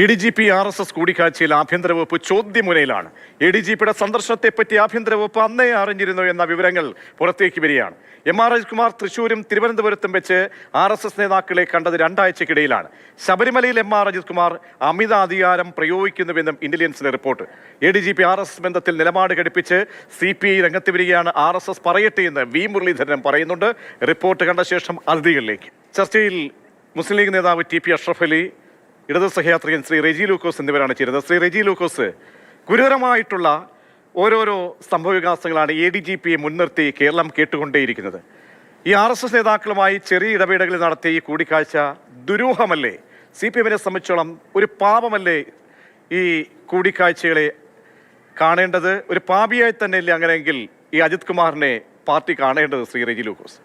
A D G P R S S കൂടിക്കാഴ്ചയിൽ ആഭ്യന്തര വകുപ്പ് ചോദ്യമുനയിലാണ്. എ ഡി ജി പിയുടെ സന്ദർശനത്തെപ്പറ്റി ആഭ്യന്തര വകുപ്പ് അന്നേ അറിഞ്ഞിരുന്നു എന്ന വിവരങ്ങൾ പുറത്തേക്ക് വരികയാണ്. എം ആർ അജികുമാർ തൃശൂരും തിരുവനന്തപുരത്തും വെച്ച് ആർ എസ് എസ് നേതാക്കളെ കണ്ടത് രണ്ടാഴ്ചക്കിടയിലാണ് ശബരിമലയിൽ എം ആർ അജിത്കുമാർ അമിത അധികാരം പ്രയോഗിക്കുന്നുവെന്നും ഇന്റലിജൻസിന്റെ report. A D G P R S S ബന്ധത്തിൽ നിലപാട് ഘടിപ്പിച്ച് സി പി ഐ രംഗത്ത് വരികയാണ് ആർ എസ് എസ് പറയട്ടെ എന്ന് വി മുരളീധരൻ പറയുന്നുണ്ട്. റിപ്പോർട്ട് കണ്ട ശേഷം അതിഥികളിലേക്ക് ചർച്ചയിൽ മുസ്ലിം ലീഗ് നേതാവ് ടി പി അഷ്റഫ് അലി ഇടത് സഹയാത്രികൻ ശ്രീ റെജി ലൂക്കോസ് എന്നിവരാണ് ചേരുന്നത്. ശ്രീ റെജി ലൂക്കോസ് ഗുരുതരമായിട്ടുള്ള ഓരോരോ സംഭവവികാസങ്ങളാണ് എ ഡി ജി പിയെ മുൻനിർത്തി കേരളം കേട്ടുകൊണ്ടേയിരിക്കുന്നത്. ഈ ആർ എസ് എസ് നേതാക്കളുമായി ചെറിയ ഇടപെടലുകൾ നടത്തിയ ഈ കൂടിക്കാഴ്ച ദുരൂഹമല്ലേ? സി പി എമ്മിനെ സംബന്ധിച്ചോളം ഒരു പാപമല്ലേ ഈ കൂടിക്കാഴ്ചകളെ കാണേണ്ടത്? ഒരു പാപിയായി തന്നെയല്ലേ അങ്ങനെയെങ്കിൽ ഈ അജിത് കുമാറിനെ പാർട്ടി കാണേണ്ടത് ശ്രീ റെജി ലൂക്കോസ്?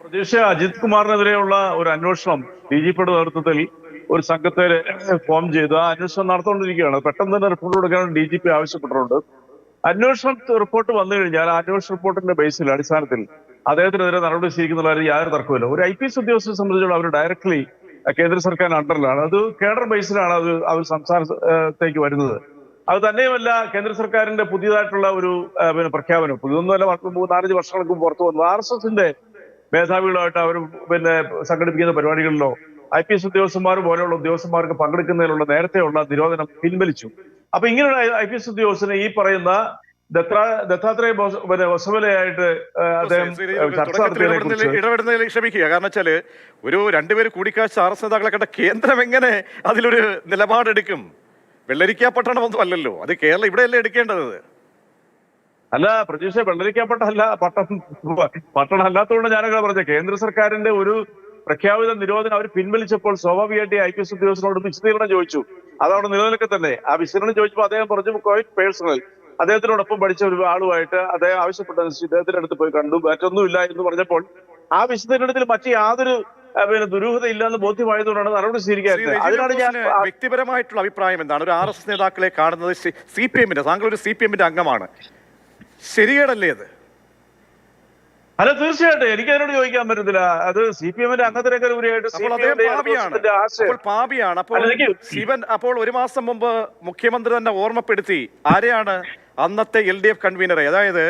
പ്രതീക്ഷ അജിത് കുമാറിനെതിരെയുള്ള ഒരു അന്വേഷണം ഡി ജി പിയുടെ നേതൃത്വത്തിൽ ഒരു സംഘത്തെ ഫോം ചെയ്ത്. ആ അന്വേഷണം നടന്നുകൊണ്ടിരിക്കുകയാണ്. പെട്ടെന്ന് തന്നെ റിപ്പോർട്ട് കൊടുക്കാൻ ഡി ജി പി ആവശ്യപ്പെട്ടിട്ടുണ്ട്. അന്വേഷണം റിപ്പോർട്ട് വന്നു കഴിഞ്ഞാൽ അന്വേഷണ റിപ്പോർട്ടിന്റെ ബേസിൽ അടിസ്ഥാനത്തിൽ അദ്ദേഹത്തിനെതിരെ നടപടി സ്വീകരിക്കുന്ന കാര്യം യാതൊരു തർക്കമില്ല ഒരു ഐ പി എസ് ഉദ്യോഗസ്ഥരെ സംബന്ധിച്ചിടത്തോളം അവർ ഡയറക്ട്ലി കേന്ദ്ര സർക്കാർ അണ്ടറിലാണ് അത് കേഡർ ബേസിലാണ് അത് അവർ സംസ്ഥാനത്തേക്ക് വരുന്നത്. അത് തന്നെയുമല്ല കേന്ദ്ര സർക്കാരിന്റെ പുതിയതായിട്ടുള്ള ഒരു പിന്നെ പ്രഖ്യാപനം. പുതിയൊന്നുമല്ല നാലഞ്ച് വർഷങ്ങൾക്ക് പുറത്തു വന്നത് ആർ എസ് എസിന്റെ മേധാവികളുമായിട്ട് അവർ പിന്നെ സംഘടിപ്പിക്കുന്ന പരിപാടികളിലോ ഐ പി എസ് ഉദ്യോഗസ്ഥന്മാർ പോലെയുള്ള ഉദ്യോഗസ്ഥന്മാർക്ക് പങ്കെടുക്കുന്നതിനുള്ള നേരത്തെയുള്ള നിരോധനം പിൻവലിച്ചു. അപ്പൊ ഇങ്ങനെയുള്ള ഐ പി എസ് ഉദ്യോഗസ്ഥനെ ഈ പറയുന്ന ദത്താത്രേയ അദ്ദേഹം ഇടപെടുന്നതിൽ ക്ഷമിക്കുക. കാരണം വെച്ചാൽ ഒരു രണ്ടുപേര് കൂടിക്കാഴ്ച ആർ എസ് നേതാക്കളെ കണ്ട കേന്ദ്രം എങ്ങനെ അതിലൊരു നിലപാടെടുക്കും? വെള്ളരിക്ക പട്ടണമൊന്നും അല്ലല്ലോ. അത് കേരളം ഇവിടെയല്ലേ എടുക്കേണ്ടത്? അല്ല പ്രതീക്ഷ വെള്ളരിക്കപ്പെട്ടല്ല പട്ടണം പട്ടണം അല്ലാത്തതുകൊണ്ട് ഞാനങ്ങനെ പറഞ്ഞത് കേന്ദ്ര സർക്കാരിന്റെ ഒരു പ്രഖ്യാപിത നിരോധനം അവർ പിൻവലിച്ചപ്പോൾ സ്വാഭാവികമായിട്ട് ഐ പി എസ് ഉദ്യോഗസ്ഥനോട് വിശദീകരണം ചോദിച്ചു. അതവിടെ നിലനിൽക്കെ തന്നെ. ആ വിശദീകരണം ചോദിച്ചപ്പോൾ അദ്ദേഹം പറഞ്ഞു ക്വൈറ്റ് പേഴ്സണൽ. അദ്ദേഹത്തിനോടൊപ്പം പഠിച്ച ഒരു ആളുമായിട്ട് അദ്ദേഹം ആവശ്യപ്പെട്ടു ഇദ്ദേഹത്തിന്റെ അടുത്ത് പോയി കണ്ടു. മറ്റൊന്നുമില്ല എന്ന് പറഞ്ഞപ്പോൾ ആ വിശദീകരണത്തിൽ മറ്റു യാതൊരു പിന്നെ ദുരൂഹത ഇല്ലെന്ന് ബോധ്യമായതുകൊണ്ടാണ് നടപടി സ്വീകരിക്കുന്നത് സ്വീകരിക്കാത്തത് അതിനാണ് ഞാൻ വ്യക്തിപരമായിട്ടുള്ള അഭിപ്രായം എന്താണ്? ഒരു ആർ എസ് എസ് നേതാക്കളെ കാണുന്നത് സി പി എമ്മിന്റെ താങ്കൾ ഒരു സി പി എമ്മിന്റെ അംഗമാണ്. ശരിയേടല്ലേ അത്? അല്ല തീർച്ചയായിട്ടും. എനിക്ക് അതിനോട് ചോദിക്കാൻ പറ്റത്തില്ല. അത് സി പി എമ്മിന്റെ അംഗത്തിനൊക്കെ ഉപരിയായിട്ട് പാപിയാണ്. അപ്പോൾ ശിവൻ അപ്പോൾ ഒരു മാസം മുമ്പ് മുഖ്യമന്ത്രി തന്നെ ഓർമ്മപ്പെടുത്തി ആരെയാണ് അന്നത്തെ എൽ ഡി എഫ് കൺവീനറെ? അതായത്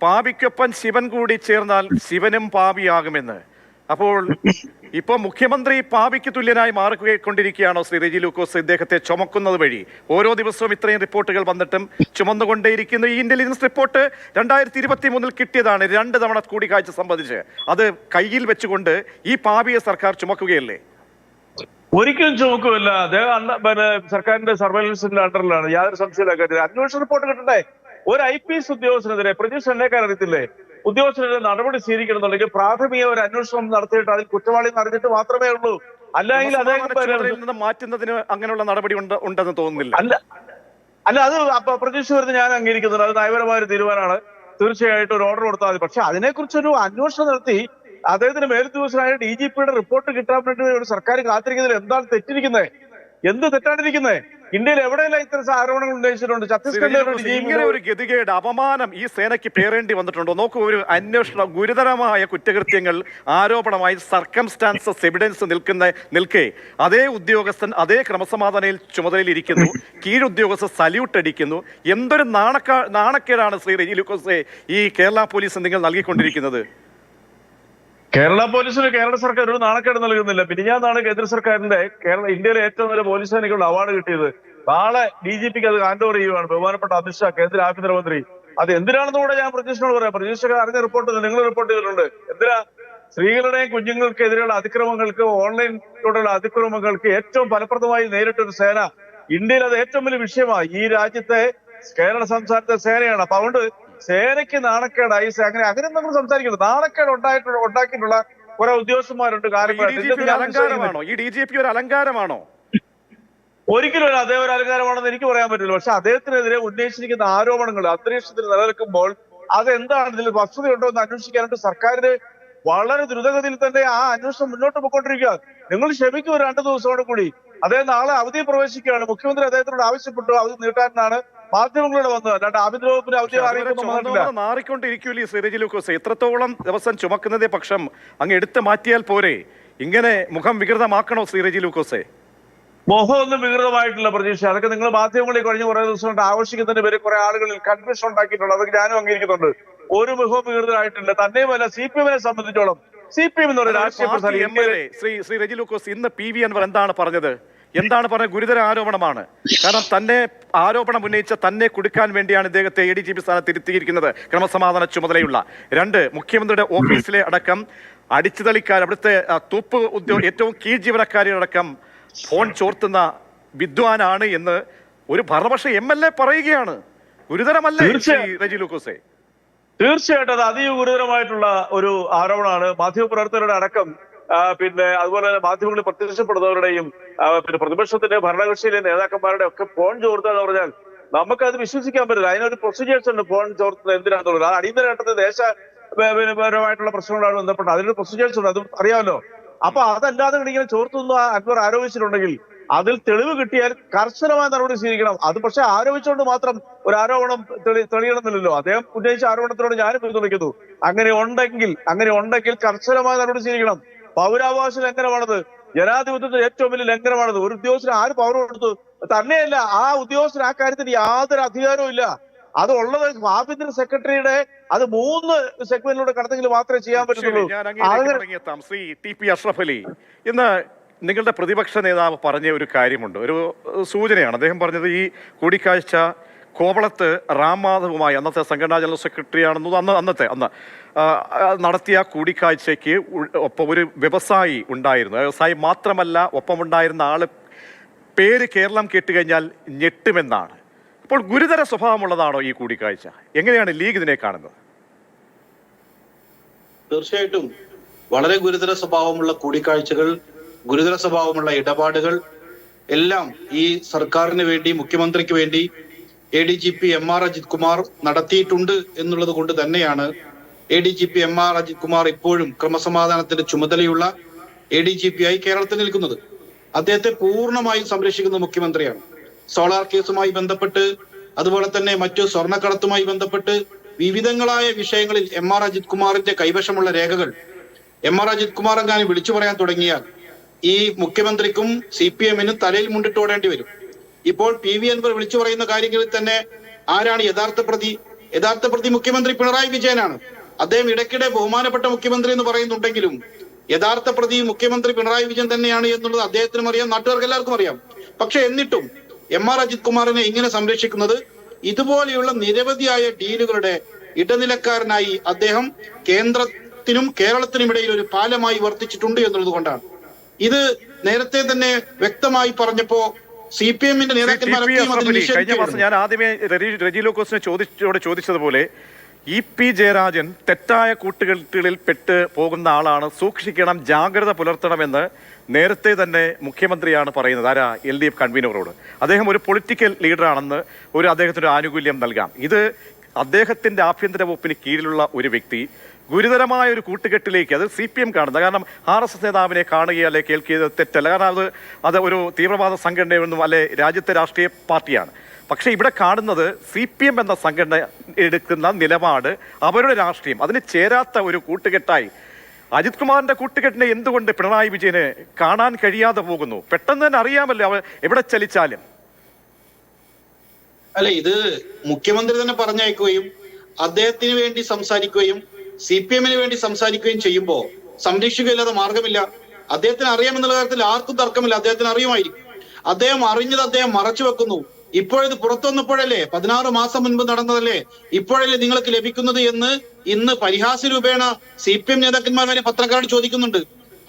പാപിക്കൊപ്പം ശിവൻ കൂടി ചേർന്നാൽ ശിവനും പാപിയാകുമെന്ന്. അപ്പോൾ ഇപ്പൊ മുഖ്യമന്ത്രി പാപിക്ക് തുല്യനായി മാറിക്കൊണ്ടിരിക്കുകയാണോ ശ്രീ റെജി ലൂക്കോസ് ഇദ്ദേഹത്തെ ചുമക്കുന്നത് വഴി? ഓരോ ദിവസവും ഇത്രയും റിപ്പോർട്ടുകൾ വന്നിട്ടും ചുമന്നുകൊണ്ടേയിരിക്കുന്ന. ഈ ഇന്റലിജൻസ് റിപ്പോർട്ട് രണ്ടായിരത്തി ഇരുപത്തി മൂന്നിൽ കിട്ടിയതാണ് രണ്ട് തവണ കൂടിക്കാഴ്ച സംബന്ധിച്ച്. അത് കയ്യിൽ വെച്ചുകൊണ്ട് ഈ പാപിയെ സർക്കാർ ചുമക്കുകയല്ലേ? ഒരിക്കലും ചുമക്കുമല്ല അദ്ദേഹം പിന്നെ സർക്കാരിന്റെ സർവൈലൻസിന്റെ അണ്ടറിലാണ്. യാതൊരു സംശയമില്ല അന്വേഷണ റിപ്പോർട്ട് കിട്ടണ്ടേ? ഒരു ഐ പി എസ് ഉദ്യോഗസ്ഥനെതിരെ പ്രതീക്ഷ എന്നേക്കാൾ ഉദ്യോഗസ്ഥനെതിരെ നടപടി സ്വീകരിക്കണമെന്നുണ്ടെങ്കിൽ പ്രാഥമിക ഒരു അന്വേഷണം നടത്തിയിട്ട് അതിൽ കുറ്റവാളി അറിഞ്ഞിട്ട് മാത്രമേ ഉള്ളൂ. അല്ലെങ്കിൽ അദ്ദേഹം മാറ്റുന്നതിന് അങ്ങനെയുള്ള നടപടി ഉണ്ട് ഉണ്ടെന്ന് തോന്നുന്നില്ല. അല്ല അല്ല അത് പ്രതീക്ഷ വരുന്ന ഞാൻ അംഗീകരിക്കുന്നുണ്ട്. അത് നയപരമായ ഒരു തീരുമാനമാണ്. തീർച്ചയായിട്ടും ഒരു ഓർഡർ കൊടുത്താൽ മതി. പക്ഷെ അതിനെക്കുറിച്ചൊരു അന്വേഷണം നടത്തി അദ്ദേഹത്തിന് മേലുദ്യോഗസ്ഥനായ ഡി ജി പിയുടെ റിപ്പോർട്ട് കിട്ടാൻ വേണ്ടി ഒരു സർക്കാർ കാത്തിരിക്കുന്നതിൽ എന്താണ് തെറ്റിരിക്കുന്നത് എന്ത് തെറ്റാണ്ടിരിക്കുന്നത് ഇന്ത്യയിൽ എവിടെയെല്ലാം ഇത്തരം ആരോപണങ്ങൾ ഉന്നയിച്ചിട്ടുണ്ട്? ഛത്തീസ്ഗഡിൽ ഇങ്ങനെ ഒരു ഗതികേട് അപമാനം ഈ സേനയ്ക്ക് പേരേണ്ടി വന്നിട്ടുണ്ടോ? നോക്കൂ ഒരു അന്വേഷണം ഗുരുതരമായ കുറ്റകൃത്യങ്ങൾ ആരോപണമായി സർക്കംസ്റ്റാൻസസ് എവിഡൻസ് നിൽക്കുന്ന നിൽക്കെ. അതേ ഉദ്യോഗസ്ഥൻ അതേ ക്രമസമാധാനയിൽ ചുമതലയിൽ ഇരിക്കുന്നു കീഴുദ്യോഗസ്ഥർ സല്യൂട്ട് അടിക്കുന്നു. എന്തൊരു നാണക്ക നാണക്കേടാണ് ശ്രീ റെജി ലൂക്കോസെ ഈ കേരള പോലീസ് നിങ്ങൾ നൽകിക്കൊണ്ടിരിക്കുന്നത്? കേരള പോലീസിന് കേരള സർക്കാർ ഒരു നാണക്കേട് നൽകുന്നില്ല. പിരിഞ്ഞാന്നാണ് കേന്ദ്ര സർക്കാരിന്റെ കേരള ഇന്ത്യയിലെ ഏറ്റവും നല്ല പോലീസ് സേനയ്ക്കുള്ള അവാർഡ് കിട്ടിയത്. നാളെ ഡി ജി പിക്ക് അത് ഹാൻഡ് ഓവർ ചെയ്യുവാണ് ബഹുമാനപ്പെട്ട അമിത്ഷാ കേന്ദ്ര ആഭ്യന്തരമന്ത്രി. അത് എന്തിനാണെന്ന് കൂടെ ഞാൻ പ്രജീഷിനോട് പറയാം. പ്രതീക്ഷ അറിഞ്ഞ റിപ്പോർട്ട് നിങ്ങൾ റിപ്പോർട്ട് ചെയ്തിട്ടുണ്ട്. എന്തിനാ? സ്ത്രീകളുടെയും കുഞ്ഞുങ്ങൾക്കെതിരെയുള്ള അതിക്രമങ്ങൾക്ക് ഓൺലൈനിലൂടെയുള്ള അതിക്രമങ്ങൾക്ക് ഏറ്റവും ഫലപ്രദമായി നേരിട്ടൊരു സേന. ഇന്ത്യയിൽ അത് ഏറ്റവും വലിയ വിഷയമാണ് ഈ രാജ്യത്തെ കേരള സംസ്ഥാനത്തെ സേനയാണ്. അപ്പൊ അതുകൊണ്ട് സേനയ്ക്ക് നാണക്കേടായി അങ്ങനെ അങ്ങനെ നമ്മൾ സംസാരിക്കുന്നത് നാണക്കേട് ഉണ്ടായിട്ടുള്ള ഉണ്ടാക്കിയിട്ടുള്ള കുറെ ഉദ്യോഗസ്ഥന്മാരുണ്ട് കാര്യങ്ങളാണോ ഒരു ഈ ഡി ജി പി ഒരു അലങ്കാരമാണോ? ഒരിക്കലും അല്ല അദ്ദേഹം ഒരു അലങ്കാരമാണെന്ന് എനിക്ക് പറയാൻ പറ്റില്ല. പക്ഷെ അദ്ദേഹത്തിനെതിരെ ഉന്നയിച്ചിരിക്കുന്ന ആരോപണങ്ങൾ അന്തരീക്ഷത്തിൽ നിലനിൽക്കുമ്പോൾ അതെന്താണ്? ഇതിൽ വസ്തുതയുണ്ടോ എന്ന് അന്വേഷിക്കാനായിട്ട് സർക്കാരിന് വളരെ ദ്രുതഗതിയിൽ തന്നെ ആ അന്വേഷണം മുന്നോട്ട് പോയിക്കൊണ്ടിരിക്കുക നിങ്ങൾ ക്ഷമിക്കും ഒരു രണ്ടു ദിവസത്തോടു കൂടി. അദ്ദേഹം നാളെ അവധി പ്രവേശിക്കുകയാണ്. മുഖ്യമന്ത്രി അദ്ദേഹത്തിനോട് ആവശ്യപ്പെട്ടു. അവധി നീട്ടാനാണ് മാധ്യമങ്ങളോട് വന്നത്. അല്ലാണ്ട് ആഭ്യന്തര വകുപ്പിന് അവധി അതുവരെ അറിയിക്കൊന്നും വന്നിട്ടില്ല മാറിക്കൊണ്ടിരിക്കൂലേ ലൂക്കോസ്. എത്രത്തോളം ദിവസം ചുമക്കുന്നതേ പക്ഷം അങ്ങ് എടുത്തു മാറ്റിയാൽ പോരെ. ഇങ്ങനെ മുഖം വികൃതമാക്കണോ ശ്രീ രജി ലൂക്കോസെ? മോഹമൊന്നും വികൃതമായിട്ടില്ല പ്രതീക്ഷ. അതൊക്കെ നിങ്ങൾ മാധ്യമങ്ങളിൽ കഴിഞ്ഞ കുറെ ദിവസം കൊണ്ട് ആഘോഷിക്കുന്നതിന് പേര് കുറെ ആളുകളിൽ കൺഫ്യൂഷൻ ഉണ്ടാക്കിയിട്ടുണ്ട്. അതൊക്കെ ഞാനും അംഗീകരിക്കുന്നുണ്ട്. ഒരു മുഖവും വികൃതമായിട്ടില്ല. തന്നെയുമല്ല സി പി എമ്മിനെ സംബന്ധിച്ചോളം സി പി എം എന്ന് പറയുന്ന രാഷ്ട്രീയ പ്രസ്ഥാനം M L A Shri Shri Reji Lukose ഇന്ന് പി വി അൻവർ എന്താണ് പറഞ്ഞത്? എന്താണ് പറഞ്ഞത് ഗുരുതര ആരോപണമാണ്? കാരണം തന്നെ ആരോപണം ഉന്നയിച്ച തന്നെ കൊടുക്കാൻ വേണ്ടിയാണ് ഇദ്ദേഹത്തെ എ ഡി ജി പി സ്ഥാനത്ത് ഇരുത്തിയിരിക്കുന്നത് ക്രമസമാധാന ചുമതലയുള്ള. രണ്ട് മുഖ്യമന്ത്രിയുടെ ഓഫീസിലെ അടക്കം അടിച്ചുതളിക്കാർ അവിടുത്തെ തൂപ്പ് ഉദ്യോഗ ഏറ്റവും കീഴ് ജീവനക്കാരിയടക്കം ഫോൺ ചോർത്തുന്ന വിദ്വാനാണ് എന്ന് ഒരു ഭരണപക്ഷ എം എൽ എ പറയുകയാണ്. ഗുരുതരമല്ലേ റെജി ലൂക്കോസെ? തീർച്ചയായിട്ടും അത് അതീവ ഗുരുതരമായിട്ടുള്ള ഒരു ആരോപണമാണ്. മാധ്യമപ്രവർത്തകരുടെ അടക്കം പിന്നെ അതുപോലെ തന്നെ മാധ്യമങ്ങളിൽ പ്രത്യക്ഷപ്പെടുന്നവരുടെയും പിന്നെ പ്രതിപക്ഷത്തിന്റെ ഭരണകക്ഷിയിലെ നേതാക്കന്മാരുടെ ഒക്കെ ഫോൺ ചോർത്തുക എന്ന് പറഞ്ഞാൽ നമുക്കത് വിശ്വസിക്കാൻ പറ്റില്ല. അതിനൊരു പ്രൊസീജിയേഴ്സ് ഉണ്ട് ഫോൺ ചോർത്തുന്നത് എന്തിനാണെന്നുള്ളത് അത് അടിയന്തര ഘട്ടത്തിൽ ദേശ പരമായിട്ടുള്ള പ്രശ്നങ്ങളാണ് ബന്ധപ്പെട്ടത്. അതിനൊരു പ്രൊസീജിയേഴ്സ് ഉണ്ട് അത് അറിയാമല്ലോ. അപ്പൊ അതല്ലാതെ ഇങ്ങനെ ചോർത്തുന്ന അക്ബർ ആരോപിച്ചിട്ടുണ്ടെങ്കിൽ അതിൽ തെളിവ് കിട്ടിയാൽ കർശനമായ നടപടി സ്വീകരിക്കണം. അത് പക്ഷെ ആരോപിച്ചുകൊണ്ട് മാത്രം ഒരു ആരോപണം തെളി തെളിയണമെന്നില്ലല്ലോ. അദ്ദേഹം ഉന്നയിച്ച ആരോപണത്തിനോട് ഞാനും പിന്തുണയ്ക്കുന്നു. അങ്ങനെ ഉണ്ടെങ്കിൽ അങ്ങനെ ഉണ്ടെങ്കിൽ കർശനമായ നടപടി സ്വീകരിക്കണം. പൗരാവകാശ ലംഘനമാണത്. ജനാധിപത്യത്തിന്റെ ഏറ്റവും വലിയ ലംഘനമാണത്. ഒരു ഉദ്യോഗസ്ഥന് ആര് പവർ കൊടുത്തു? തന്നെയല്ല ആ ഉദ്യോഗസ്ഥന് ആ കാര്യത്തിന് യാതൊരു അധികാരവും ഇല്ല. അത് ഉള്ളത് ആഭ്യന്തര സെക്രട്ടറിയുടെ അത് മൂന്ന് സെഗ്മെന്റിലൂടെ കടന്നെങ്കിൽ മാത്രമേ ചെയ്യാൻ പറ്റുള്ളൂ ശ്രീ ടി പി അഷ്റഫ് അലി ഇന്ന് നിങ്ങളുടെ പ്രതിപക്ഷ നേതാവ് പറഞ്ഞ ഒരു കാര്യമുണ്ട്. ഒരു സൂചനയാണ്. അദ്ദേഹം പറഞ്ഞത് ഈ കൂടിക്കാഴ്ച കോവളത്ത് റാം മാധവുമായി അന്നത്തെ സംഘടനാ ജനറൽ സെക്രട്ടറി ആണെന്നത് അന്ന് അന്നത്തെ അന്ന് നടത്തിയ കൂടിക്കാഴ്ചയ്ക്ക് ഒപ്പം ഒരു വ്യവസായി ഉണ്ടായിരുന്നു. വ്യവസായി മാത്രമല്ല ഒപ്പമുണ്ടായിരുന്ന ആൾ പേര് കേരളം കേട്ടുകഴിഞ്ഞാൽ ഞെട്ടുമെന്നാണ്. അപ്പോൾ ഗുരുതര സ്വഭാവമുള്ളതാണോ ഈ കൂടിക്കാഴ്ച? എങ്ങനെയാണ് ലീഗ് ഇതിനെ കാണുന്നത്? തീർച്ചയായിട്ടും. വളരെ ഗുരുതര സ്വഭാവമുള്ള കൂടിക്കാഴ്ചകൾ ഗുരുതര സ്വഭാവമുള്ള ഇടപാടുകൾ എല്ലാം ഈ സർക്കാരിന് വേണ്ടി മുഖ്യമന്ത്രിക്ക് വേണ്ടി A D G P M R Ajith Kumar നടത്തിയിട്ടുണ്ട് എന്നുള്ളത് കൊണ്ട് തന്നെയാണ് A D G P M R Ajith Kumar ഇപ്പോഴും ക്രമസമാധാനത്തിന്റെ ചുമതലയുള്ള എ ഡി ജി പി ആയി കേരളത്തിൽ നിൽക്കുന്നത്. അദ്ദേഹത്തെ പൂർണമായും സംരക്ഷിക്കുന്ന മുഖ്യമന്ത്രിയാണ്. സോളാർ കേസുമായി ബന്ധപ്പെട്ട് അതുപോലെ തന്നെ മറ്റു സ്വർണക്കടത്തുമായി ബന്ധപ്പെട്ട് വിവിധങ്ങളായ വിഷയങ്ങളിൽ എം ആർ അജിത് കുമാറിന്റെ കൈവശമുള്ള രേഖകൾ. എം ആർ അജിത് കുമാർ എങ്ങാനും വിളിച്ചു പറയാൻ തുടങ്ങിയാൽ ഈ മുഖ്യമന്ത്രിക്കും സി പി എമ്മിനും തലയിൽ മുണ്ടിട്ട് ഓടേണ്ടി വരും. ഇപ്പോൾ പി വി അൻവർ വിളിച്ചു പറയുന്ന കാര്യങ്ങളിൽ തന്നെ ആരാണ് യഥാർത്ഥ പ്രതി? യഥാർത്ഥ പ്രതി മുഖ്യമന്ത്രി പിണറായി വിജയനാണ്. അദ്ദേഹം ഇടയ്ക്കിടെ ബഹുമാനപ്പെട്ട മുഖ്യമന്ത്രി എന്ന് പറയുന്നുണ്ടെങ്കിലും യഥാർത്ഥ പ്രതി മുഖ്യമന്ത്രി പിണറായി വിജയൻ തന്നെയാണ് എന്നുള്ളത് അദ്ദേഹത്തിനും അറിയാം നാട്ടുകാർക്ക് എല്ലാവർക്കും അറിയാം. പക്ഷെ എന്നിട്ടും എം ആർ അജിത് കുമാറിനെ ഇങ്ങനെ സംരക്ഷിക്കുന്നത് ഇതുപോലെയുള്ള നിരവധിയായ ഡീലുകളുടെ ഇടനിലക്കാരനായി അദ്ദേഹം കേന്ദ്രത്തിനും കേരളത്തിനും ഇടയിൽ ഒരു പാലമായി വർത്തിച്ചിട്ടുണ്ട് എന്നുള്ളത് കൊണ്ടാണ്. ഇത് നേരത്തെ തന്നെ വ്യക്തമായി പറഞ്ഞപ്പോ സി പി എമ്മിന്റെ കഴിഞ്ഞ മാസം ഞാൻ ആദ്യമേ റെജി- ലോക്കോസിനെ ചോദിച്ചോട് ചോദിച്ചതുപോലെ ഇ പി ജയരാജൻ തെറ്റായ കൂട്ടുകെട്ടുകളിൽ പെട്ട് പോകുന്ന ആളാണ്. സൂക്ഷിക്കണം ജാഗ്രത പുലർത്തണമെന്ന് നേരത്തെ തന്നെ മുഖ്യമന്ത്രിയാണ് പറയുന്നത്. ആരാ? എൽ ഡി എഫ് കൺവീനറോട്. അദ്ദേഹം ഒരു പൊളിറ്റിക്കൽ ലീഡറാണെന്ന് ഒരു അദ്ദേഹത്തിന് ആനുകൂല്യം നൽകാം. ഇത് അദ്ദേഹത്തിന്റെ ആഭ്യന്തര വകുപ്പിന് കീഴിലുള്ള ഒരു വ്യക്തി ഗുരുതരമായ ഒരു കൂട്ടുകെട്ടിലേക്ക് അത് സി പി എം കാണുന്നത്. കാരണം ആർ എസ് എസ് നേതാവിനെ കാണുകയോ അല്ലെ കേൾക്കുകയോ തെറ്റല്ല. കാരണം അത് അത് ഒരു തീവ്രവാദ സംഘടനയൊന്നും അല്ലെ രാജ്യത്തെ രാഷ്ട്രീയ പാർട്ടിയാണ്. പക്ഷേ ഇവിടെ കാണുന്നത് സി പി എം എന്ന സംഘടന എടുക്കുന്ന നിലപാട് അവരുടെ രാഷ്ട്രീയം. അതിന് ചേരാത്ത ഒരു കൂട്ടുകെട്ടായി. അജിത് കുമാറിന്റെ കൂട്ടുകെട്ടിനെ എന്തുകൊണ്ട് പിണറായി വിജയന് കാണാൻ കഴിയാതെ പോകുന്നു? പെട്ടെന്ന് തന്നെ അറിയാമല്ലോ അവർ എവിടെ ചലിച്ചാലും. അല്ല ഇത് മുഖ്യമന്ത്രി തന്നെ പറഞ്ഞയക്കുകയും അദ്ദേഹത്തിന് വേണ്ടി സംസാരിക്കുകയും സി പി എമ്മിന് വേണ്ടി സംസാരിക്കുകയും ചെയ്യുമ്പോൾ സംരക്ഷിക്കുകയില്ലാതെ മാർഗമില്ല. അദ്ദേഹത്തിന് അറിയാമെന്നുള്ള കാര്യത്തിൽ ആർക്കും തർക്കമില്ല. അദ്ദേഹത്തിന് അറിയുമായിരിക്കും. അദ്ദേഹം അറിഞ്ഞത് അദ്ദേഹം മറച്ചു വെക്കുന്നു. ഇപ്പോഴത് പുറത്തു വന്നപ്പോഴല്ലേ? പതിനാറ് മാസം മുൻപ് നടന്നതല്ലേ? ഇപ്പോഴല്ലേ നിങ്ങൾക്ക് ലഭിക്കുന്നത് എന്ന് ഇന്ന് പരിഹാസ രൂപേണ സി പി എം നേതാക്കന്മാർ വരെ പത്രക്കാരോട് ചോദിക്കുന്നുണ്ട്.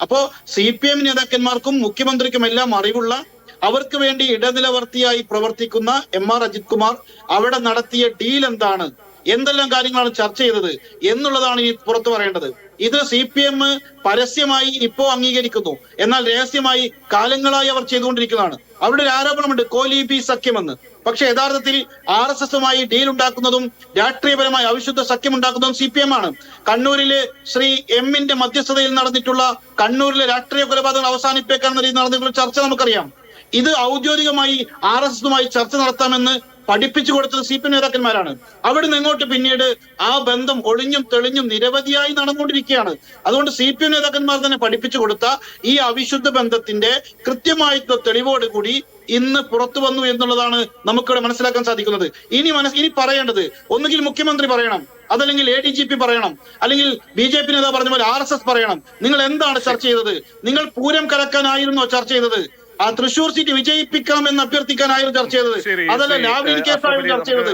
അപ്പോ സി പി എം നേതാക്കന്മാർക്കും മുഖ്യമന്ത്രിക്കും എല്ലാം അറിവുള്ള അവർക്ക് വേണ്ടി ഇടനിലവർത്തിയായി പ്രവർത്തിക്കുന്ന എം ആർ അജിത് കുമാർ അവിടെ നടത്തിയ ഡീൽ എന്താണ്? എന്തെല്ലാം കാര്യങ്ങളാണ് ചർച്ച ചെയ്തത് എന്നുള്ളതാണ് ഇനി പുറത്തു പറയേണ്ടത്. ഇത് സി പി എം പരസ്യമായി ഇപ്പോ അംഗീകരിക്കുന്നു. എന്നാൽ രഹസ്യമായി കാലങ്ങളായി അവർ ചെയ്തുകൊണ്ടിരിക്കുന്നതാണ്. അവരുടെ ഒരു ആരോപണമുണ്ട് കോലി ബി സഖ്യമെന്ന്. പക്ഷെ യഥാർത്ഥത്തിൽ ആർ എസ് എസുമായി ഡീൽ ഉണ്ടാക്കുന്നതും രാഷ്ട്രീയപരമായി അവിശുദ്ധ സഖ്യം ഉണ്ടാക്കുന്നതും സി പി എം ആണ്. കണ്ണൂരിലെ ശ്രീ എമ്മിന്റെ മധ്യസ്ഥതയിൽ നടന്നിട്ടുള്ള കണ്ണൂരിലെ രാഷ്ട്രീയ കൊലപാതകങ്ങൾ അവസാനിപ്പിക്കാൻ നടന്നിട്ടുള്ള ചർച്ച നമുക്കറിയാം. ഇത് ഔദ്യോഗികമായി ആർ എസ് എസുമായി ചർച്ച നടത്താമെന്ന് പഠിപ്പിച്ചു കൊടുത്തത് സി പി നേതാക്കന്മാരാണ്. അവിടുന്ന് ഇങ്ങോട്ട് പിന്നീട് ആ ബന്ധം ഒളിഞ്ഞും തെളിഞ്ഞും നിരവധിയായി നടന്നുകൊണ്ടിരിക്കുകയാണ്. അതുകൊണ്ട് സി പി നേതാക്കന്മാർ തന്നെ പഠിപ്പിച്ചു കൊടുത്ത ഈ അവിശുദ്ധ ബന്ധത്തിന്റെ കൃത്യമായിട്ടുള്ള തെളിവോട് കൂടി ഇന്ന് പുറത്തു വന്നു എന്നുള്ളതാണ് നമുക്കിവിടെ മനസ്സിലാക്കാൻ സാധിക്കുന്നത്. ഇനി മനസ് ഇനി പറയേണ്ടത് ഒന്നുകിൽ മുഖ്യമന്ത്രി പറയണം അതല്ലെങ്കിൽ എ ഡി ജി പി പറയണം അല്ലെങ്കിൽ ബി ജെ പി നേതാവ് പറഞ്ഞ പോലെ ആർ എസ് എസ് പറയണം. നിങ്ങൾ എന്താണ് ചർച്ച ചെയ്തത്? നിങ്ങൾ പൂരം കലക്കാനായിരുന്നോ ചർച്ച ചെയ്തത്? ആ തൃശൂർ സീറ്റ് വിജയിപ്പിക്കാം എന്ന് അഭ്യർത്ഥിക്കാനായിരുന്നു ചർച്ച ചെയ്തത്. അതല്ല ലാവ്ലിൻ കേസായിരുന്നു ചർച്ച ചെയ്തത്.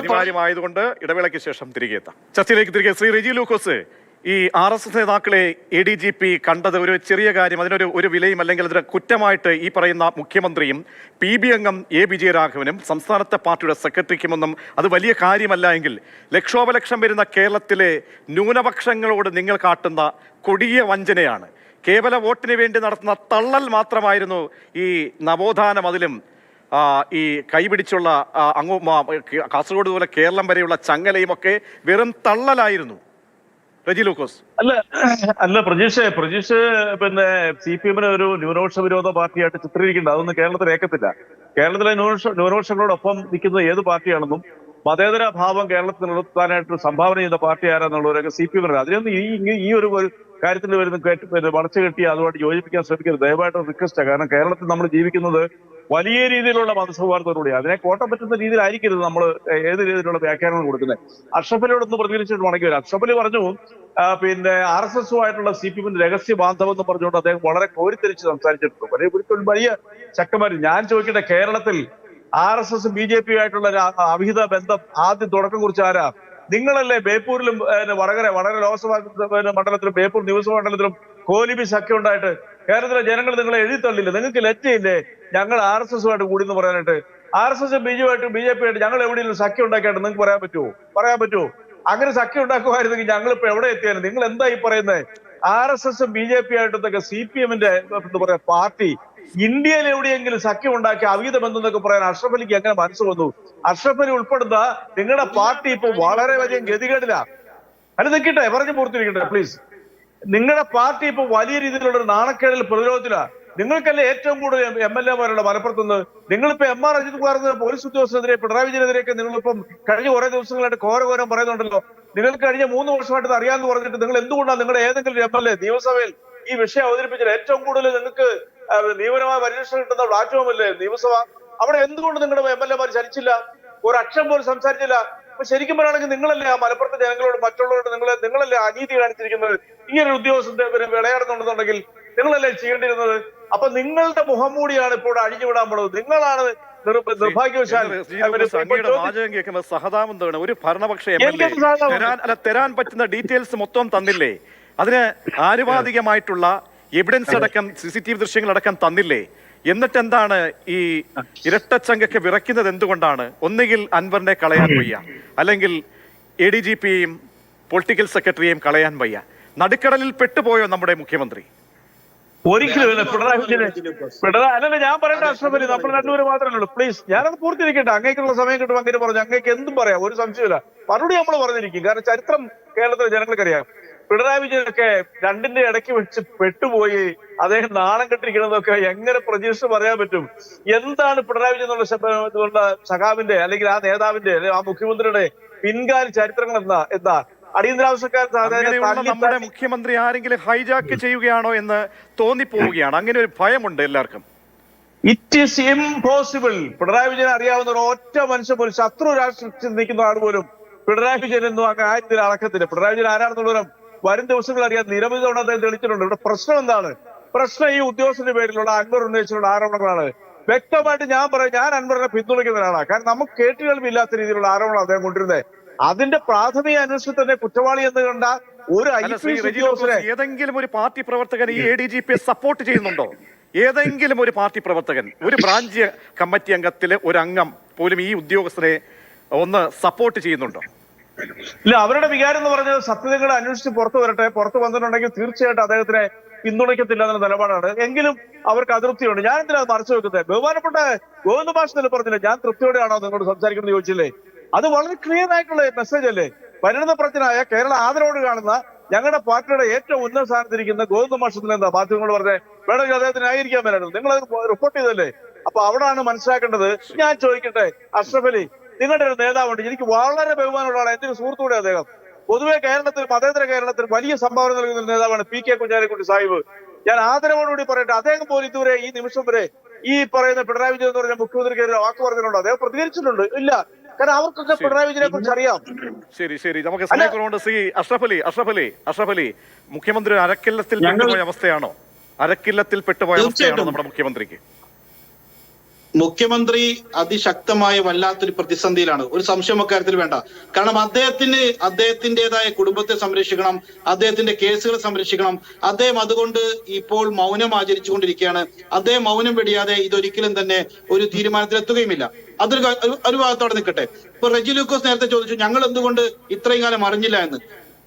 അനിവാര്യമായതുകൊണ്ട് ഇടവേളയ്ക്ക് ശേഷം തിരികെ എത്താം. ചർച്ചയിലേക്ക് തിരികെ ശ്രീ റിജി ലൂക്കോസ് ഈ ആർ എസ് എസ് നേതാക്കളെ എ ഡി ജി പി കണ്ടത് ഒരു ചെറിയ കാര്യം അതിനൊരു ഒരു വിലയും അല്ലെങ്കിൽ അതിന് കുറ്റമായിട്ട് ഈ പറയുന്ന മുഖ്യമന്ത്രിയും പി ബി അംഗം എ വിജയരാഘവനും സംസ്ഥാനത്തെ പാർട്ടിയുടെ സെക്രട്ടറിക്കുമൊന്നും അത് വലിയ കാര്യമല്ല എങ്കിൽ ലക്ഷോപലക്ഷം വരുന്ന കേരളത്തിലെ ന്യൂനപക്ഷങ്ങളോട് നിങ്ങൾ കാട്ടുന്ന കൊടിയ വഞ്ചനയാണ്. കേവല വോട്ടിന് വേണ്ടി നടത്തുന്ന തള്ളൽ മാത്രമായിരുന്നു ഈ നവോത്ഥാന മതിലും ഈ കൈപിടിച്ചുള്ള അങ്ങോ കാസർഗോഡ് പോലെ കേരളം വരെയുള്ള ചങ്ങലയും ഒക്കെ വെറും തള്ളലായിരുന്നു. ലൂക്കോസ്. അല്ല അല്ല പ്രജീഷ് പ്രജീഷ് പിന്നെ സി പി എമ്മിനെ ഒരു ന്യൂനപക്ഷ വിരോധ പാർട്ടിയായിട്ട് ചിത്രീകരിക്കേണ്ട അതൊന്നും കേരളത്തിൽ ഏക്കത്തില്ല. കേരളത്തിലെ ന്യൂനപക്ഷ ന്യൂനപക്ഷങ്ങളോടൊപ്പം നിൽക്കുന്നത് ഏത് പാർട്ടിയാണെന്നും മതേതര ഭാവം കേരളത്തിൽ നിർത്താനായിട്ട് സംഭാവന ചെയ്ത പാർട്ടി ആരാന്നുള്ളവരൊക്കെ സി പി എമ്മിന് അതിനൊന്നും ഈ ഈ ഒരു കാര്യത്തിൽ വരുന്ന വളച്ചു കെട്ടി അതുമായിട്ട് യോജിപ്പിക്കാൻ ശ്രമിക്കരുത്. ദയവായിട്ട് റിക്വസ്റ്റാണ് കാരണം കേരളത്തിൽ നമ്മൾ ജീവിക്കുന്നത് വലിയ രീതിയിലുള്ള മതസൗഹാർദ്ദത്തോടെ അതിനെ കോട്ടം പറ്റുന്ന രീതിയിലായിരിക്കരുത് നമ്മൾ ഏത് രീതിയിലുള്ള വ്യാഖ്യാനങ്ങൾ കൊടുക്കുന്നത്. അക്ഷപ്പലിയോടൊന്ന് പ്രതികരിച്ചിട്ട് മടങ്ങി വരാം. അക്ഷഫലി പറഞ്ഞു പിന്നെ ആർ എസ് എസുമായിട്ടുള്ള സി പി എമ്മിന്റെ രഹസ്യ ബാന്ധവം എന്ന് പറഞ്ഞുകൊണ്ട് അദ്ദേഹം വളരെ കോരിത്തിരിച്ച് സംസാരിച്ചിട്ടുണ്ട്. വലിയ ഒരു വലിയ ശക്തമാര് ഞാൻ ചോദിക്കട്ടെ കേരളത്തിൽ R S S B J P ആയിട്ടുള്ള അവിഹിത ബന്ധം ആദ്യം തുടക്കം കുറിച്ച് ആരാ? നിങ്ങളല്ലേ ബേപ്പൂരിലും വടകര വടകര ലോക്സഭാ മണ്ഡലത്തിലും ബേപ്പൂർ നിയമസഭാ മണ്ഡലത്തിലും കോലിബി സഖ്യം ഉണ്ടായിട്ട് കേരളത്തിലെ ജനങ്ങൾ നിങ്ങളെ എഴുതി തള്ളില്ല നിങ്ങൾക്ക് ലജ്ജയില്ലേ? ഞങ്ങൾ ആർ എസ് എസുമായിട്ട് കൂടി എന്ന് പറയാനായിട്ട്. R S S B J ആയിട്ട് ബി ജെ പി ആയിട്ട് ഞങ്ങൾ എവിടെയെങ്കിലും സഖ്യം ഉണ്ടാക്കിയായിട്ട് നിങ്ങൾക്ക് പറയാൻ പറ്റുമോ? പറയാൻ പറ്റുമോ? അങ്ങനെ സഖ്യം ഉണ്ടാക്കുമായിരുന്നെങ്കിൽ ഞങ്ങൾ ഇപ്പൊ എവിടെ എത്തിയാലും നിങ്ങൾ എന്താ ഈ പറയുന്നത് ആർ എസ് എസും ബി ജെ പി ആയിട്ടൊക്കെ സി പി എമ്മിന്റെ എന്താ പറയാ പാർട്ടി ഇന്ത്യയിൽ എവിടെയെങ്കിലും സഖ്യം ഉണ്ടാക്കി അവിഹിത ബന്ധം എന്നൊക്കെ പറയാൻ അഷ്റഫ് അലിക്ക് എങ്ങനെ മനസ്സ് വന്നു? അഷ്റഫ് അലി ഉൾപ്പെടുന്ന നിങ്ങളുടെ പാർട്ടി ഇപ്പൊ വളരെ വലിയ ഗതികേടിലാ. അല്ല നിൽക്കട്ടെ പറഞ്ഞു പൂർത്തിരിക്കട്ടെ പ്ലീസ് നിങ്ങളുടെ പാർട്ടി ഇപ്പൊ വലിയ രീതിയിലുള്ള നാണക്കേടിൽ പ്രതിരോധത്തിലാണ് നിങ്ങൾക്കല്ലേ ഏറ്റവും കൂടുതൽ എം എൽ എമാരുള്ള മലപ്പുറത്തുനിന്ന് നിങ്ങളിപ്പോ M R Ajith Kumar police ഉദ്യോഗസ്ഥനെതിരെ Pinarayi വിജയനെതിരെയൊക്കെ നിങ്ങളിപ്പം കഴിഞ്ഞ കുറെ ദിവസങ്ങളായിട്ട് ഘോരഘോരം പറയുന്നുണ്ടല്ലോ. നിങ്ങൾ കഴിഞ്ഞ മൂന്ന് വർഷമായിട്ട് അറിയാമെന്ന് പറഞ്ഞിട്ട് നിങ്ങൾ എന്തുകൊണ്ടാണ് നിങ്ങളുടെ ഏതെങ്കിലും എം എൽ എ നിയമസഭയിൽ ഈ വിഷയം അവതരിപ്പിച്ചത് ഏറ്റവും കൂടുതൽ നിങ്ങൾക്ക് നിയമപരമായ പരിരക്ഷ കിട്ടുന്ന പ്ലാറ്റ്ഫോം അല്ലേ? നിയമസഭ. അവിടെ എന്തുകൊണ്ട് നിങ്ങളുടെ എം എൽ എമാർ ചലിച്ചില്ല? ഒരു അക്ഷരം പോലും സംസാരിച്ചില്ല. അപ്പൊ ശരിക്കും പറയുകയാണെങ്കിൽ നിങ്ങളല്ലേ ആ മലപ്പുറത്തെ ജനങ്ങളോട് മറ്റുള്ളവരോട് നിങ്ങൾ നിങ്ങളല്ലേ അനീതി കാണിച്ചിരിക്കുന്നത്? ഇങ്ങനെ ഒരു ഉദ്യോഗസ്ഥന്റെ പിന്നെ വിളയാടുന്നുണ്ടെന്നുണ്ടെങ്കിൽ നിങ്ങളല്ലേ ചെയ്യേണ്ടിരുന്നത് അപ്പൊ നിങ്ങളുടെ മുഖം മൂടിയാണ് ഇപ്പോൾ അഴിഞ്ഞുവിടാൻ പോണത്. നിങ്ങളാണ് വാചകം കേൾക്കുമ്പോൾ സഹതാപം തോന്നണം. ഒരു ഭരണപക്ഷ എം എൽ എ തരാൻ അല്ല തരാൻ പറ്റുന്ന ഡീറ്റെയിൽസ് മൊത്തം തന്നില്ലേ? അതിന് ആനുപാതികമായിട്ടുള്ള എവിഡൻസ് അടക്കം സി സി ടി വി ദൃശ്യങ്ങൾ അടക്കം തന്നില്ലേ? എന്നിട്ട് എന്താണ് ഈ ഇരട്ടച്ചങ്കൊക്കെ വിറയ്ക്കുന്നത് എന്തുകൊണ്ടാണ്? ഒന്നുകിൽ അൻവറിനെ കളയാൻ വയ്യ അല്ലെങ്കിൽ എ ഡി ജി പിയെയും പൊളിറ്റിക്കൽ സെക്രട്ടറിയെയും കളയാൻ വയ്യ. നടുക്കടലിൽ പെട്ടുപോയോ നമ്മുടെ മുഖ്യമന്ത്രി? ഒരിക്കലും പിണറായി വിജയന് പിണറായി അല്ലല്ല ഞാൻ പറയേണ്ട അശ്രമരി നമ്മൾ രണ്ടുപേരും മാത്രമേ ഉള്ളൂ. പ്ലീസ് ഞാനത് പൂർത്തിയിരിക്കട്ടെ അങ്ങേക്കുള്ള സമയം കിട്ടും അങ്ങനെ പറഞ്ഞു അങ്ങേക്ക് എന്തും പറയാം ഒരു സംശയമില്ല മറുപടി നമ്മൾ പറഞ്ഞിരിക്കും. കാരണം ചരിത്രം കേരളത്തിലെ ജനങ്ങൾക്കറിയാം. പിണറായി വിജയനൊക്കെ രണ്ടിന്റെ ഇടയ്ക്ക് വെച്ച് പെട്ടുപോയി അദ്ദേഹം നാണം കെട്ടിരിക്കണമെന്നൊക്കെ എങ്ങനെ പ്രതീക്ഷ പറയാൻ പറ്റും? എന്താണ് പിണറായി വിജയൻ എന്നുള്ള സഖാവിന്റെ അല്ലെങ്കിൽ ആ നേതാവിന്റെ അല്ലെങ്കിൽ ആ മുഖ്യമന്ത്രിയുടെ പിൻകാല ചരിത്രങ്ങൾ എന്താ? എന്താ അടിയന്തരാവസ്ഥക്കാർ നമ്മുടെ മുഖ്യമന്ത്രി ആരെങ്കിലും ഹൈജാക്ക് ചെയ്യുകയാണോ എന്ന് തോന്നിപ്പോവുകയാണ്. അങ്ങനെ ഒരു ഭയമുണ്ട് എല്ലാവർക്കും. It is impossible Pinarayi Vijayan അറിയാവുന്ന ഒരു ഒറ്റ മനുഷ്യൻ പോലും ശത്രു രാഷ്ട്രീയത്തിൽ നിൽക്കുന്ന ആൾ പോലും പിണറായി വിജയൻ എന്നും അങ്ങനെ ആയിരത്തിൽ അളക്കത്തില്ല പിണറായി വിജയൻ ആരാണെന്നുള്ളവരും വരും ദിവസങ്ങൾ അറിയാൻ നിരവധി തവണ അദ്ദേഹം തെളിച്ചിട്ടുണ്ട് ഇവിടെ പ്രശ്നം എന്താണ്? പ്രശ്നം ഈ ഉദ്യോഗസ്ഥന്റെ പേരിലുള്ള അൻവർ ഉന്നയിച്ചിട്ടുള്ള ആരോപണങ്ങളാണ്. വ്യക്തമായിട്ട് ഞാൻ പറയാം ഞാൻ അൻവറിനെ പിന്തുണയ്ക്കുന്ന ഒരാളാണ് കാരണം നമുക്ക് കേട്ടുകേൾവില്ലാത്ത രീതിയിലുള്ള ആരോപണം അദ്ദേഹം കൊണ്ടിരുന്നത് അതിന്റെ പ്രാഥമിക അന്വേഷണത്തിൽ തന്നെ കുറ്റവാളി എന്ന് കണ്ട ഒരു പി ഏതെങ്കിലും ഒരു പാർട്ടി പ്രവർത്തകൻ ഈ എ ഡി ജി പിയെ സപ്പോർട്ട് ചെയ്യുന്നുണ്ടോ? ഏതെങ്കിലും ഒരു പാർട്ടി പ്രവർത്തകൻ ഒരു ബ്രാഞ്ച് കമ്മിറ്റി അംഗത്തിലെ ഒരു അംഗം പോലും ഈ ഉദ്യോഗസ്ഥരെ ഒന്ന് സപ്പോർട്ട് ചെയ്യുന്നുണ്ടോ? ഇല്ല അവരുടെ വികാരം എന്ന് പറഞ്ഞത് സത്യതകൾ അന്വേഷിച്ച് പുറത്തു വരട്ടെ പുറത്തു വന്നിട്ടുണ്ടെങ്കിൽ തീർച്ചയായിട്ടും അദ്ദേഹത്തിനെ പിന്തുണയ്ക്കത്തില്ല എന്ന നിലപാടാണ്. എങ്കിലും അവർക്ക് അതൃപ്തിയുണ്ട്. ഞാൻ എന്തിനാ മറച്ചു വെക്കുന്നത്? ബഹുമാനപ്പെട്ട ഗോവിന്ദ ഭാഷ തന്നെ പറഞ്ഞില്ല? ഞാൻ തൃപ്തിയോടെയാണോ നിങ്ങളോട് സംസാരിക്കുന്നത് ചോദിച്ചില്ലേ? അത് വളരെ ക്ലിയർ ആയിട്ടുള്ള മെസ്സേജ് അല്ലേ? പരിണിത പ്രശ്നമായ കേരള ആദരവോട് കാണുന്ന ഞങ്ങളുടെ പാർട്ടിയുടെ ഏറ്റവും ഉന്നത സ്ഥാനത്തിരിക്കുന്ന ഗോവിന്ദ മാഷത്തിന് എന്താ? മാധ്യമങ്ങൾ പറഞ്ഞത് വേണമെങ്കിൽ അദ്ദേഹത്തിന് ന്യായീകരിക്കാൻ വരായിരുന്നു നിങ്ങൾ റിപ്പോർട്ട് ചെയ്തല്ലേ അപ്പൊ അവിടാണ് മനസ്സിലാക്കേണ്ടത്. ഞാൻ ചോദിക്കട്ടെ അഷ്റഫ് അലി നിങ്ങളുടെ ഒരു നേതാവുണ്ട്. എനിക്ക് വളരെ ബഹുമാനമുള്ള ആളാണ് എന്റെ ഒരു സുഹൃത്തുകൂടെ അദ്ദേഹം. പൊതുവെ കേരളത്തിൽ മതേതര കേരളത്തിൽ വലിയ സംഭാവന നൽകുന്ന ഒരു നേതാവാണ് പി കെ കുഞ്ഞാലിക്കുട്ടി സാഹിബ്. ഞാൻ ആദരവോടുകൂടി പറയട്ടെ അദ്ദേഹം പോലും ഇതുവരെ ഈ നിമിഷം വരെ ഈ പറയുന്ന പിണറായി വിജയൻ എന്ന് പറഞ്ഞ മുഖ്യമന്ത്രിക്ക് വാക്കു വാക്ക് പറഞ്ഞിട്ടുണ്ടോ? അദ്ദേഹം പ്രതികരിച്ചിട്ടുണ്ട്. ഇല്ല. കാരണം അവർക്കൊക്കെ പിണറായി വിജയനെ കുറിച്ച് അറിയാം. ശരി ശരി. നമുക്ക് സമയക്കുറവുണ്ട് സി അഷ്റഫ് അലി അഷ്റഫ് അലി അഷ്റഫ് അലി മുഖ്യമന്ത്രി അരക്കില്ലത്തിൽ പെട്ടുപോയ അവസ്ഥയാണോ? അരക്കില്ലത്തിൽ പെട്ടുപോയ അവസ്ഥയാണോ നമ്മുടെ മുഖ്യമന്ത്രിക്ക്? മുഖ്യമന്ത്രി അതിശക്തമായ വല്ലാത്തൊരു പ്രതിസന്ധിയിലാണ്. ഒരു സംശയം അക്കാര്യത്തിൽ വേണ്ട. കാരണം അദ്ദേഹത്തിന് അദ്ദേഹത്തിന്റെതായ കുടുംബത്തെ സംരക്ഷിക്കണം അദ്ദേഹത്തിന്റെ കേസുകൾ സംരക്ഷിക്കണം. അദ്ദേഹം അതുകൊണ്ട് ഇപ്പോൾ മൗനം ആചരിച്ചുകൊണ്ടിരിക്കുകയാണ്. അദ്ദേഹം മൗനം വെടിയാതെ ഇതൊരിക്കലും തന്നെ ഒരു തീരുമാനത്തിലെത്തുകയുമില്ല. അതൊരു ഒരു- ഭാഗത്തോടെ നിൽക്കട്ടെ. ഇപ്പൊ റെജി ലൂക്കോസ് നേരത്തെ ചോദിച്ചു ഞങ്ങൾ എന്തുകൊണ്ട് ഇത്രയും കാലം അറിഞ്ഞില്ല എന്ന്.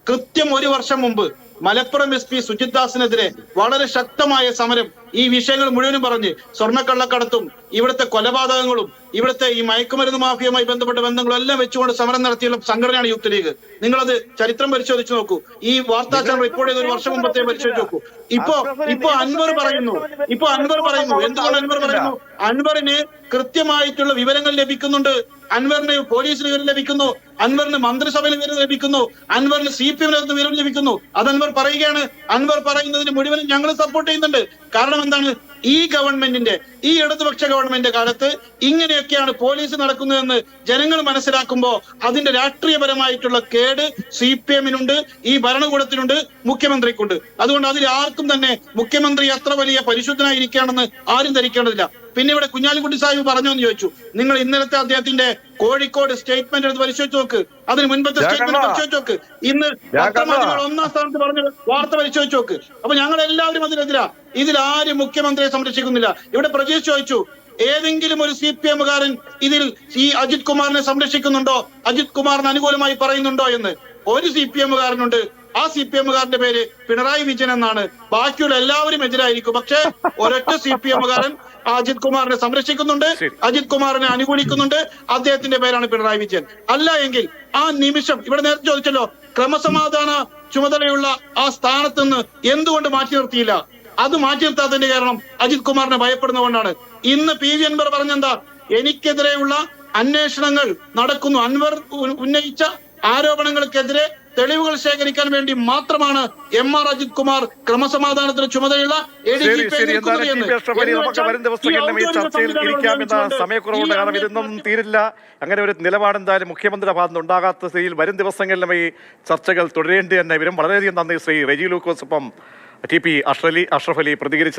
കൃത്യം ഒരു വർഷം മുമ്പ് മലപ്പുറം എസ് പി സുജിത് ദാസിനെതിരെ വളരെ ശക്തമായ സമരം ഈ വിഷയങ്ങൾ മുഴുവനും പറഞ്ഞ് സ്വർണക്കള്ളക്കടത്തും ഇവിടുത്തെ കൊലപാതകങ്ങളും ഇവിടുത്തെ ഈ മയക്കുമരുന്ന് മാഫിയുമായി ബന്ധപ്പെട്ട ബന്ധങ്ങളും എല്ലാം വെച്ചുകൊണ്ട് സമരം നടത്തിയുള്ള സംഘടനയാണ് യൂത്ത് ലീഗ്. നിങ്ങളത് ചരിത്രം പരിശോധിച്ചു നോക്കൂ. ഈ വാർത്താ ചാനൽ റിപ്പോർട്ട് ചെയ്ത ഒരു വർഷം മുമ്പത്തെ പരിശോധിച്ച് നോക്കൂ. ഇപ്പോ ഇപ്പോ അൻവർ പറയുന്നു. ഇപ്പൊ അൻവർ പറയുന്നു. എന്തുകൊണ്ട് അൻവർ പറയുന്നു? അൻവറിന് കൃത്യമായിട്ടുള്ള വിവരങ്ങൾ ലഭിക്കുന്നുണ്ട്. അൻവറിന് പോലീസിന് വിവരം ലഭിക്കുന്നു. അൻവറിന് മന്ത്രിസഭയിൽ വിവരം ലഭിക്കുന്നു. അൻവറിന് സി പി എമ്മിനകത്ത് വിവരം ലഭിക്കുന്നു. അത് അൻവർ പറയുകയാണ്. അൻവർ പറയുന്നതിന് മുഴുവനും ഞങ്ങൾ സപ്പോർട്ട് ചെയ്യുന്നുണ്ട്. കാരണം എന്താണ്? ഈ ഗവൺമെന്റിന്റെ ഈ ഇടതുപക്ഷ ഗവൺമെന്റ് കാലത്ത് ഇങ്ങനെയൊക്കെയാണ് പോലീസ് നടക്കുന്നതെന്ന് ജനങ്ങൾ മനസ്സിലാക്കുമ്പോൾ അതിന്റെ രാഷ്ട്രീയപരമായിട്ടുള്ള കേട് സി പി എമ്മിനുണ്ട് ഈ ഭരണകൂടത്തിനുണ്ട് മുഖ്യമന്ത്രിക്കുണ്ട്. അതുകൊണ്ട് അതിൽ ആർക്കും തന്നെ മുഖ്യമന്ത്രി അത്ര വലിയ പരിശുദ്ധനായിരിക്കുകയാണെന്ന് ആരും ധരിക്കേണ്ടതില്ല. പിന്നെ ഇവിടെ കുഞ്ഞാലിക്കുട്ടി സാഹിബ് പറഞ്ഞു എന്ന് ചോദിച്ചു. നിങ്ങൾ ഇന്നലത്തെ അദ്ദേഹത്തിന്റെ കോഴിക്കോട് സ്റ്റേറ്റ്മെന്റ് എടുത്ത് പരിശോധിച്ച് നോക്ക്. അതിന് മുൻപത്തെ സ്റ്റേറ്റ്മെന്റ് പരിശോധിച്ച് നോക്ക്. ഇന്ന് പത്രമാധ്യമങ്ങൾ ഒന്നാം സ്ഥാനത്ത് പറഞ്ഞ വാർത്ത പരിശോധിച്ച് നോക്ക്. അപ്പൊ ഞങ്ങൾ എല്ലാവരും അതിനെതിരാ. ഇതിൽ ആരും മുഖ്യമന്ത്രിയെ സംരക്ഷിക്കുന്നില്ല. ഇവിടെ പ്രജേഷ് ചോദിച്ചു ഏതെങ്കിലും ഒരു സി പി എമ്മുകാരൻ ഇതിൽ ഈ അജിത് കുമാറിനെ സംരക്ഷിക്കുന്നുണ്ടോ? അജിത് കുമാറിന് അനുകൂലമായി പറയുന്നുണ്ടോ എന്ന്. ഒരു സി പി എമ്മുകാരനുണ്ട്. ആ സി പി എമ്മുകാരന്റെ പേര് പിണറായി വിജയൻ എന്നാണ്. ബാക്കിയുള്ള എല്ലാവരും എതിരായിരിക്കും. പക്ഷേ ഒരൊറ്റ സി പി എമ്മുകാരൻ അജിത് കുമാറിനെ സംരക്ഷിക്കുന്നുണ്ട്. അജിത് കുമാറിനെ അനുകൂലിക്കുന്നുണ്ട്. അദ്ദേഹത്തിന്റെ പേരാണ് പിണറായി വിജയൻ. അല്ല എങ്കിൽ ആ നിമിഷം ഇവിടെ നേരത്തെ ചോദിച്ചല്ലോ ക്രമസമാധാന ചുമതലയുള്ള ആ സ്ഥാനത്ത് നിന്ന് എന്തുകൊണ്ട് മാറ്റി നിർത്തിയില്ല? അത് മാറ്റി നിർത്താത്തതിന്റെ കാരണം അജിത് കുമാറിനെ ഭയപ്പെടുന്നതുകൊണ്ടാണ്. ഇന്ന് പി വി അൻവർ പറഞ്ഞെന്താ? എനിക്കെതിരെയുള്ള അന്വേഷണങ്ങൾ നടക്കുന്നു. അൻവർ ഉന്നയിച്ച ആരോപണങ്ങൾക്കെതിരെ തെളിവുകൾ ശേഖരിക്കാൻ വേണ്ടി മാത്രമാണ് എം ആർ അജിത് കുമാർ ക്രമസമാധാനത്തിന് ചുമതലയുള്ള നമുക്ക് വരും ദിവസങ്ങളിലും ഈ ചർച്ചയിൽ ഇരിക്കാമെന്ന സമയക്കുറവുണ്ട് കാരണം ഇതൊന്നും തീരില്ല. അങ്ങനെ ഒരു നിലപാട് എന്തായാലും മുഖ്യമന്ത്രിയുടെ ഭാഗത്ത് ഉണ്ടാകാത്ത സ്ഥിതിയിൽ വരും ദിവസങ്ങളിലും ഈ ചർച്ചകൾ തുടരേണ്ടി തന്നെ വരും. വളരെയധികം നന്ദി ശ്രീ റെജി ലൂക്കോസ് ഒപ്പം ടി പി അഷ്റലി അഷ്റഫ് അലി പ്രതികരിച്ചത്